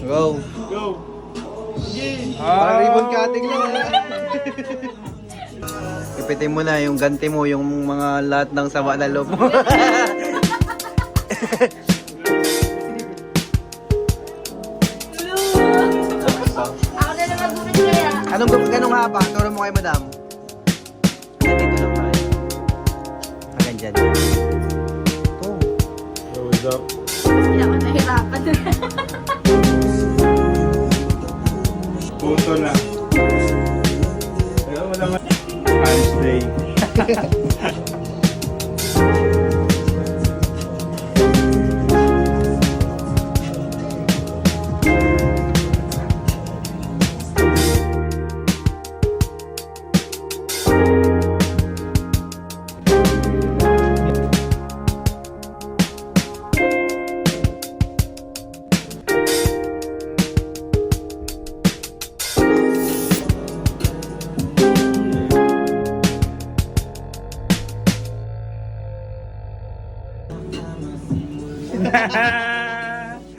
Go. Go. Sige. Parang ribbon cutting lang. eh. Ipitin mo na yung ganti mo, yung mga lahat ng sama na loob mo. Ako na lang magbubit kaya. Anong ganong haba? Turo mo kay madam. Dito lang tayo. Hanggang dyan. Ito. Yo, what's up? Hindi ako nahirapan. Punto na. Pero wala man. Hands day. Ha ha ha!